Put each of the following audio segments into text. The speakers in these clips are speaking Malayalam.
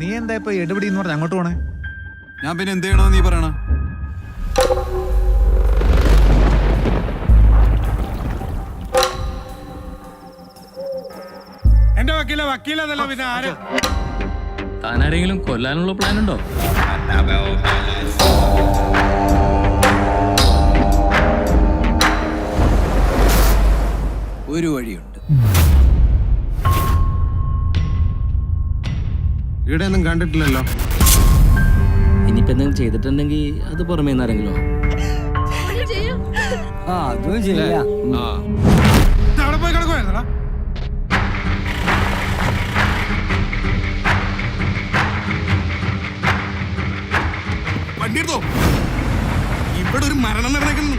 നീ എന്താ ഇപ്പൊ എടുപിടി എന്ന് പറഞ്ഞ അങ്ങോട്ട് പോണേ? ഞാൻ പിന്നെ എന്ത് ചെയ്യണോ നീ പറയണ? എന്റെ വക്കീല വക്കീലതല്ല പിന്നെ ആര്? താനാരെങ്കിലും കൊല്ലാനുള്ള പ്ലാൻ ഉണ്ടോ? ഒരു വഴിയുണ്ട്. ഇവിടെ ഒന്നും കണ്ടിട്ടില്ലല്ലോ. ഇനിയിപ്പോ എന്തെങ്കിലും ചെയ്തിട്ടുണ്ടെങ്കിൽ അത് പുറമേ നിന്നാരെങ്കിലോ ആ അതും ശരിയാ ആ. ഇത് അവിടെ പോയി കിടക്കുവായിരുന്നടാ. വണ്ടി എടുത്തോ ഇവിടെ ഒരു മരണം നടന്നേക്കുന്നു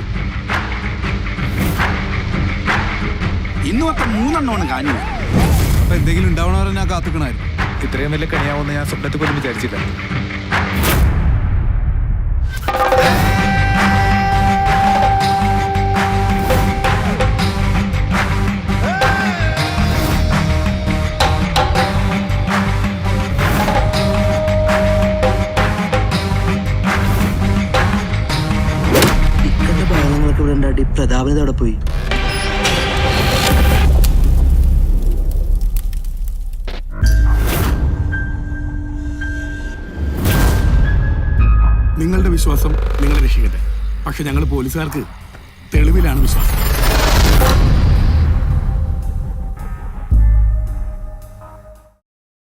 ഇന്ന് മൊത്തം മൂന്നെണ്ണമാണ് കാഞ്ഞു അപ്പൊ എന്തെങ്കിലും ഉണ്ടാവണവരെ ഞാൻ കാത്തുക്കണായിരുന്നു ഇത്രയും വലിയ കണിയാവുമെന്ന് ഞാൻ സ്വപ്നത്തിൽ പോലും വിചാരിച്ചില്ല. ഇവിടെ ഉണ്ടാട്ടി പ്രതാപനത് അവിടെ പോയി? നിങ്ങളുടെ വിശ്വാസം നിങ്ങളെ രക്ഷിക്കട്ടെ. പക്ഷെ ഞങ്ങൾ പോലീസുകാർക്ക് തെളിവിലാണ് വിശ്വാസം.